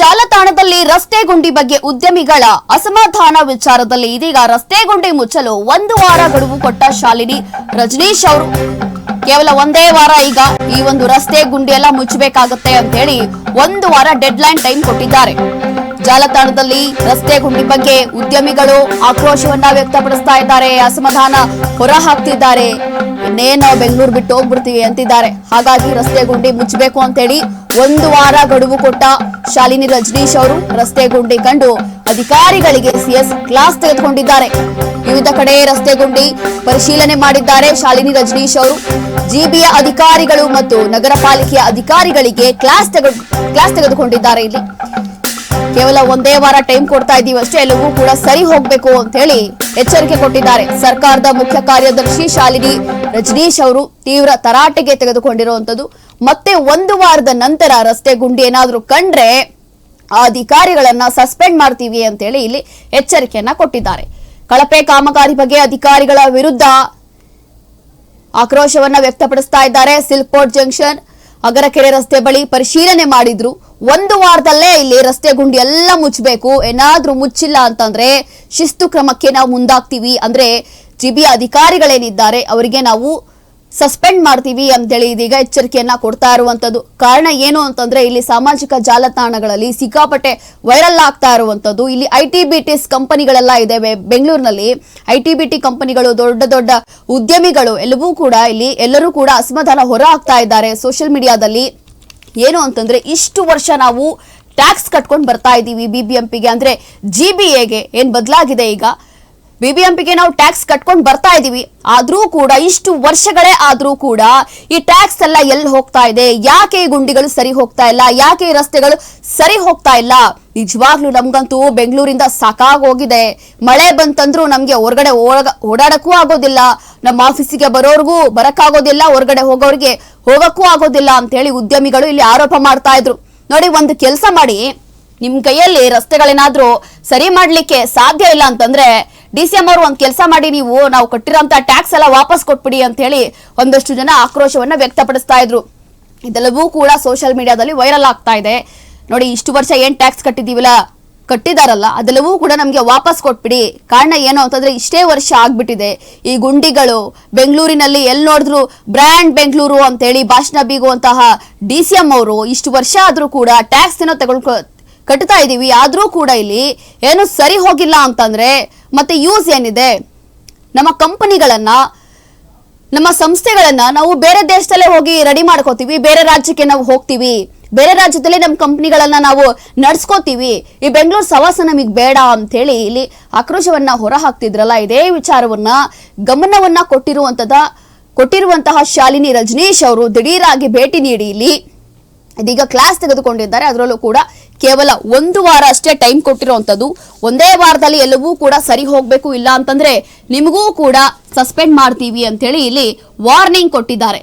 ಜಾಲತಾಣದಲ್ಲಿ ರಸ್ತೆ ಗುಂಡಿ ಬಗ್ಗೆ ಉದ್ಯಮಿಗಳ ಅಸಮಾಧಾನ ವಿಚಾರದಲ್ಲಿ ಇದೀಗ ರಸ್ತೆ ಗುಂಡಿ ಮುಚ್ಚಲು ಒಂದು ವಾರ ಗಡುವು ಕೊಟ್ಟ ಶಾಲಿನಿ ರಜನೀಶ್ ಅವರು. ಕೇವಲ ಒಂದೇ ವಾರ ಈಗ ಈ ಒಂದು ರಸ್ತೆ ಗುಂಡಿ ಎಲ್ಲ ಮುಚ್ಚಬೇಕಾಗತ್ತೆ ಅಂತ ಹೇಳಿ ಒಂದು ವಾರ ಡೆಡ್ ಲೈನ್ ಟೈಮ್ ಕೊಟ್ಟಿದ್ದಾರೆ. ಜಾಲತಾಣದಲ್ಲಿ ರಸ್ತೆ ಗುಂಡಿ ಬಗ್ಗೆ ಉದ್ಯಮಿಗಳು ಆಕ್ರೋಶವನ್ನ ವ್ಯಕ್ತಪಡಿಸ್ತಾ ಇದ್ದಾರೆ, ಅಸಮಾಧಾನ ಹೊರ ಹಾಕ್ತಿದ್ದಾರೆ. ಇನ್ನೇನು ಬೆಂಗಳೂರು ಬಿಟ್ಟು ಹೋಗ್ಬಿಡ್ತೀವಿ ಅಂತಿದ್ದಾರೆ. ಹಾಗಾಗಿ ರಸ್ತೆ ಗುಂಡಿ ಮುಚ್ಚಬೇಕು ಅಂತೇಳಿ ಒಂದು ವಾರ ಗಡುವು ಕೊಟ್ಟ ಶಾಲಿನಿ ರಜನೀಶ್ ಅವರು ರಸ್ತೆ ಗುಂಡಿ ಕಂಡು ಅಧಿಕಾರಿಗಳಿಗೆ ಸಿಎಸ್ ಕ್ಲಾಸ್ ತೆಗೆದುಕೊಂಡಿದ್ದಾರೆ. ವಿವಿಧ ಕಡೆ ರಸ್ತೆ ಗುಂಡಿ ಪರಿಶೀಲನೆ ಮಾಡಿದ್ದಾರೆ ಶಾಲಿನಿ ರಜನೀಶ್ ಅವರು. ಜಿಬಿಯ ಅಧಿಕಾರಿಗಳು ಮತ್ತು ನಗರ ಪಾಲಿಕೆಯ ಅಧಿಕಾರಿಗಳಿಗೆ ಕ್ಲಾಸ್ ತೆಗೆದು ಕ್ಲಾಸ್ ತೆಗೆದುಕೊಂಡಿದ್ದಾರೆ ಇಲ್ಲಿ. ಕೇವಲ ಒಂದೇ ವಾರ ಟೈಮ್ ಕೊಡ್ತಾ ಇದೀವಿ ಅಷ್ಟೇ, ಎಲ್ಲವೂ ಕೂಡ ಸರಿ ಹೋಗ್ಬೇಕು ಅಂತ ಹೇಳಿ ಎಚ್ಚರಿಕೆ ಕೊಟ್ಟಿದ್ದಾರೆ. ಸರ್ಕಾರದ ಮುಖ್ಯ ಕಾರ್ಯದರ್ಶಿ ಶಾಲಿನಿ ರಜನೀಶ್ ಅವರು ತೀವ್ರ ತರಾಟೆಗೆ ತೆಗೆದುಕೊಂಡಿರುವಂತದ್ದು ಮತ್ತೆ ಒಂದು ವಾರದ ನಂತರ ರಸ್ತೆ ಗುಂಡಿ ಏನಾದ್ರೂ ಕಂಡ್ರೆ ಆ ಅಧಿಕಾರಿಗಳನ್ನ ಸಸ್ಪೆಂಡ್ ಮಾಡ್ತೀವಿ ಅಂತ ಹೇಳಿ ಇಲ್ಲಿ ಎಚ್ಚರಿಕೆಯನ್ನ ಕೊಟ್ಟಿದ್ದಾರೆ. ಕಳಪೆ ಕಾಮಗಾರಿ ಬಗ್ಗೆ ಅಧಿಕಾರಿಗಳ ವಿರುದ್ಧ ಆಕ್ರೋಶವನ್ನ ವ್ಯಕ್ತಪಡಿಸ್ತಾ ಇದ್ದಾರೆ. ಸಿಲ್ಕ್ ಬೋರ್ಡ್ ಜಂಕ್ಷನ್, ಅಗರಕೆರೆ ರಸ್ತೆ ಬಳಿ ಪರಿಶೀಲನೆ ಮಾಡಿದ್ರು. ಒಂದು ವಾರದಲ್ಲೇ ಇಲ್ಲಿ ರಸ್ತೆ ಗುಂಡಿ ಎಲ್ಲ ಮುಚ್ಚಬೇಕು ಏನಾದ್ರೂ ಮುಚ್ಚಿಲ್ಲ ಅಂತಂದ್ರೆ ಶಿಸ್ತು ಕ್ರಮಕ್ಕೆ ನಾವು ಮುಂದಾಗ್ತೀವಿ. ಅಂದ್ರೆ ಜಿಬಿ ಅಧಿಕಾರಿಗಳೇನಿದ್ದಾರೆ, ಅವರಿಗೆ ನಾವು ಸಸ್ಪೆಂಡ್ ಮಾಡ್ತೀವಿ ಅಂತೇಳಿ ಇದೀಗ ಎಚ್ಚರಿಕೆಯನ್ನ ಕೊಡ್ತಾ ಇರುವಂತದ್ದು. ಕಾರಣ ಏನು ಅಂತಂದ್ರೆ ಇಲ್ಲಿ ಸಾಮಾಜಿಕ ಜಾಲತಾಣಗಳಲ್ಲಿ ಸಿಕ್ಕಾಪಟ್ಟೆ ವೈರಲ್ ಆಗ್ತಾ ಇರುವಂತದ್ದು. ಇಲ್ಲಿ ಐ ಟಿ ಬಿ ಟಿಸ್ ಕಂಪನಿಗಳೆಲ್ಲ ಇದಾವೆ ಬೆಂಗಳೂರಿನಲ್ಲಿ ಐ ಟಿ ಬಿ ಟಿ ಕಂಪನಿಗಳು, ದೊಡ್ಡ ದೊಡ್ಡ ಉದ್ಯಮಿಗಳು ಎಲ್ಲವೂ ಕೂಡ ಇಲ್ಲಿ ಎಲ್ಲರೂ ಕೂಡ ಅಸಮಾಧಾನ ಹೊರ ಆಗ್ತಾ ಇದ್ದಾರೆ. ಸೋಷಿಯಲ್ ಮೀಡಿಯಾದಲ್ಲಿ ಏನು ಅಂತಂದ್ರೆ ಇಷ್ಟು ವರ್ಷ ನಾವು ಟ್ಯಾಕ್ಸ್ ಕಟ್ಕೊಂಡು ಬರ್ತಾ ಇದ್ದೀವಿ ಬಿ ಬಿ ಎಂ ಪಿಗೆ ಅಂದ್ರೆ ಜಿ ಬಿ ಎಗೆ ಏನ್ ಬದಲಾಗಿದೆ ಈಗ? ಬಿಬಿಎಂಪಿಗೆ ನಾವು ಟ್ಯಾಕ್ಸ್ ಕಟ್ಕೊಂಡು ಬರ್ತಾ ಇದೀವಿ. ಆದ್ರೂ ಕೂಡ ಇಷ್ಟು ವರ್ಷಗಳೇ ಆದ್ರೂ ಕೂಡ ಈ ಟ್ಯಾಕ್ಸ್ ಎಲ್ಲ ಎಲ್ಲಿ ಹೋಗ್ತಾ ಇದೆ? ಯಾಕೆ ಗುಂಡಿಗಳು ಸರಿ ಹೋಗ್ತಾ ಇಲ್ಲ? ಯಾಕೆ ರಸ್ತೆಗಳು ಸರಿ ಹೋಗ್ತಾ ಇಲ್ಲ? ನಿಜವಾಗ್ಲೂ ನಮ್ಗಂತೂ ಬೆಂಗಳೂರಿಂದ ಸಾಕಾಗೋಗಿದೆ. ಮಳೆ ಬಂತಂದ್ರೂ ನಮ್ಗೆ ಹೊರಗಡೆ ಓಡಾಡಕ್ಕೂ ಆಗೋದಿಲ್ಲ. ನಮ್ಮ ಆಫೀಸಿಗೆ ಬರೋರ್ಗೂ ಬರಕ್ಕಾಗೋದಿಲ್ಲ, ಹೊರಗಡೆ ಹೋಗೋರಿಗೆ ಹೋಗಕ್ಕೂ ಆಗೋದಿಲ್ಲ ಅಂತ ಹೇಳಿ ಉದ್ಯಮಿಗಳು ಇಲ್ಲಿ ಆರೋಪ ಮಾಡ್ತಾ ಇದ್ರು. ನೋಡಿ, ಒಂದು ಕೆಲಸ ಮಾಡಿ. ನಿಮ್ ಕೈಯಲ್ಲಿ ರಸ್ತೆಗಳೇನಾದ್ರೂ ಸರಿ ಮಾಡ್ಲಿಕ್ಕೆ ಸಾಧ್ಯ ಇಲ್ಲ ಅಂತಂದ್ರೆ ಡಿ ಸಿ ಅವರು ಒಂದ್ ಕೆಲಸ ಮಾಡಿ, ನೀವು ನಾವು ಕಟ್ಟಿರೋಂತ ಟ್ಯಾಕ್ಸ್ ಎಲ್ಲ ವಾಪಸ್ ಕೊಟ್ಬಿಡಿ ಅಂತ ಹೇಳಿ ಒಂದಷ್ಟು ಜನ ಆಕ್ರೋಶವನ್ನ ವ್ಯಕ್ತಪಡಿಸ್ತಾ ಇದ್ರು. ಇದೆಲ್ಲವೂ ಕೂಡ ಸೋಷಿಯಲ್ ಮೀಡಿಯಾದಲ್ಲಿ ವೈರಲ್ ಆಗ್ತಾ ಇದೆ. ನೋಡಿ, ಇಷ್ಟು ವರ್ಷ ಏನ್ ಟ್ಯಾಕ್ಸ್ ಕಟ್ಟಿದೀವಲ್ಲ ಕಟ್ಟಿದಾರಲ್ಲ, ಅದೆಲ್ಲವೂ ಕೂಡ ನಮಗೆ ವಾಪಸ್ ಕೊಟ್ಬಿಡಿ. ಕಾರಣ ಏನು ಅಂತಂದ್ರೆ, ಇಷ್ಟೇ ವರ್ಷ ಆಗ್ಬಿಟ್ಟಿದೆ. ಈ ಗುಂಡಿಗಳು, ಬೆಂಗಳೂರಿನಲ್ಲಿ ಎಲ್ಲಿ ನೋಡಿದ್ರು, ಬ್ರ್ಯಾಂಡ್ ಬೆಂಗಳೂರು ಅಂತೇಳಿ ಭಾಷಣ ಬೀಗುವಂತಹ ಡಿ ಸಿ ಎಂ ಅವರು ಇಷ್ಟು ವರ್ಷ ಆದರೂ ಕೂಡ ಟ್ಯಾಕ್ಸ್ ಏನೋ ತಗೊಳ್ಕೊ ಕಟ್ತಾ ಇದೀವಿ. ಆದರೂ ಕೂಡ ಇಲ್ಲಿ ಏನು ಸರಿ ಹೋಗಿಲ್ಲ ಅಂತಂದ್ರೆ ಮತ್ತೆ ಯೂಸ್ ಏನಿದೆ? ನಮ್ಮ ಕಂಪನಿಗಳನ್ನ, ನಮ್ಮ ಸಂಸ್ಥೆಗಳನ್ನ ನಾವು ಬೇರೆ ದೇಶದಲ್ಲೇ ಹೋಗಿ ರೆಡಿ ಮಾಡ್ಕೋತೀವಿ, ಬೇರೆ ರಾಜ್ಯಕ್ಕೆ ನಾವು ಹೋಗ್ತೀವಿ, ಬೇರೆ ರಾಜ್ಯದಲ್ಲಿ ನಮ್ಮ ಕಂಪ್ನಿಗಳನ್ನ ನಾವು ನಡ್ಸ್ಕೋತೀವಿ. ಈ ಬೆಂಗಳೂರು ಸವಾಸ ನಮಗೆ ಬೇಡ ಅಂತ ಹೇಳಿ ಇಲ್ಲಿ ಆಕ್ರೋಶವನ್ನ ಹೊರ ಹಾಕ್ತಿದ್ರಲ್ಲ ಇದೇ ವಿಚಾರವನ್ನ ಗಮನವನ್ನ ಕೊಟ್ಟಿರುವಂತದ, ಕೊಟ್ಟಿರುವಂತಹ ಶಾಲಿನಿ ರಜನೀಶ್ ಅವರು ದಿಢೀರಾಗಿ ಭೇಟಿ ನೀಡಿ ಇಲ್ಲಿ ಇದೀಗ ಕ್ಲಾಸ್ ತೆಗೆದುಕೊಂಡಿದ್ದಾರೆ. ಅದರಲ್ಲೂ ಕೂಡ ಕೇವಲ ಒಂದು ವಾರ ಅಷ್ಟೇ ಟೈಮ್ ಕೊಟ್ಟಿರುವಂತದ್ದು ಒಂದೇ ವಾರದಲ್ಲಿ ಎಲ್ಲವೂ ಕೂಡ ಸರಿ ಹೋಗ್ಬೇಕು ಇಲ್ಲ ಅಂತಂದ್ರೆ ನಿಮಗೂ ಕೂಡ ಸಸ್ಪೆಂಡ್ ಮಾಡ್ತೀವಿ ಅಂತೇಳಿ ಇಲ್ಲಿ ವಾರ್ನಿಂಗ್ ಕೊಟ್ಟಿದ್ದಾರೆ.